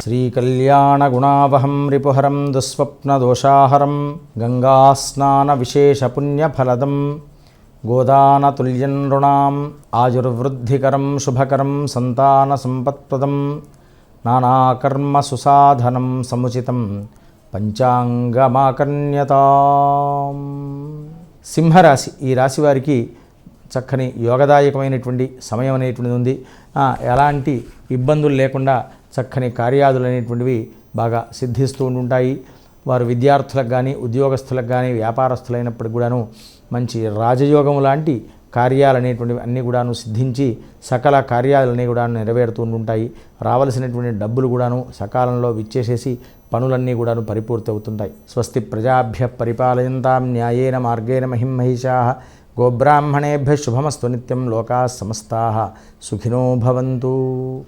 శ్రీకళ్యాణగుణావహం రిపుహరం దుస్వప్నదోషాహరం గంగాస్నానవిశేషపుణ్యఫలదం గోదానతుల్యం నృణాం ఆయుర్వృద్ధికరం శుభకరం సంతానసంపత్ప్రదం నానాకర్మసుసాధనం సముచితం పంచాంగమాకన్యత సింహరాశి ఈ రాశి వారికి చక్కని యోగదాయకమైనటువంటి సమయం అనేటువంటిది ఉంది. ఎలాంటి ఇబ్బందులు లేకుండా చక్కని కార్యాదులు అనేటువంటివి బాగా సిద్ధిస్తూ ఉంటుంటాయి వారు విద్యార్థులకు కానీ ఉద్యోగస్తులకు కానీ వ్యాపారస్తులైనప్పటికి కూడాను మంచి రాజయోగం లాంటి కార్యాలు అనేటువంటివి అన్నీ కూడాను సిద్ధించి సకల కార్యాలన్నీ కూడా నెరవేరుతూ ఉంటాయి. రావలసినటువంటి డబ్బులు కూడాను సకాలంలో విచ్చేసేసి పనులన్నీ కూడాను పరిపూర్తి అవుతుంటాయి స్వస్తి ప్రజాభ్య పరిపాలయంతాం న్యాయేన మార్గేణ మహిమహిషా. గోబ్రాహ్మణేభ్య శుభమస్తు నిత్యం లోకా సమస్తా. సుఖినో భవంతు.